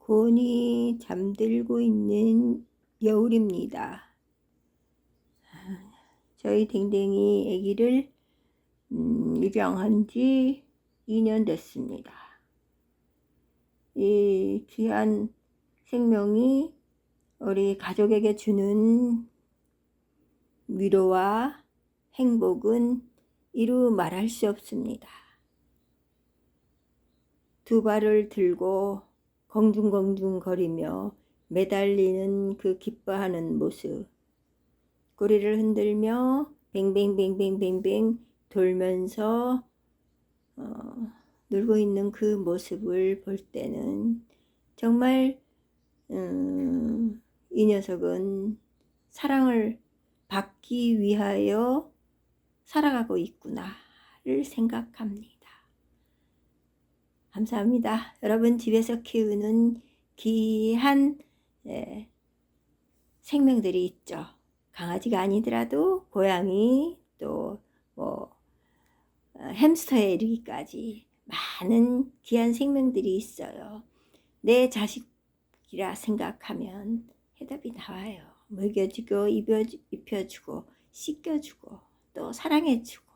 곤히 잠들고 있는 여울입니다. 저희 댕댕이 아기를 음, 입양한 지 2년 됐습니다. 이 귀한 생명이 우리 가족에게 주는 위로와 행복은 이루 말할 수 없습니다. 두 발을 들고 공중공중 거리며 매달리는 그 기뻐하는 모습. 꼬리를 흔들며 뱅뱅뱅뱅뱅뱅 돌면서 어, 놀고 있는 그 모습을 볼 때는 정말 음, 이 녀석은 사랑을 받기 위하여 살아가고 있구나를 생각합니다. 감사합니다. 여러분 집에서 키우는 귀한 예, 생명들이 있죠. 강아지가 아니더라도 고양이 또뭐 어, 햄스터에 이르기까지 많은 귀한 생명들이 있어요. 내 자식이라 생각하면 해답이 나와요. 먹여주고 입혀주고 씻겨주고 또 사랑해주고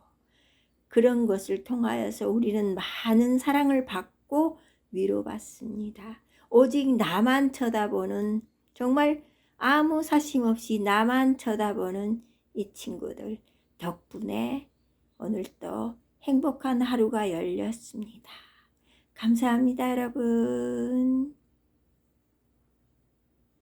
그런 것을 통하여서 우리는 많은 사랑을 받고 위로받습니다. 오직 나만 쳐다보는 정말 아무 사심 없이 나만 쳐다보는 이 친구들 덕분에 오늘도 행복한 하루가 열렸습니다. 감사합니다, 여러분.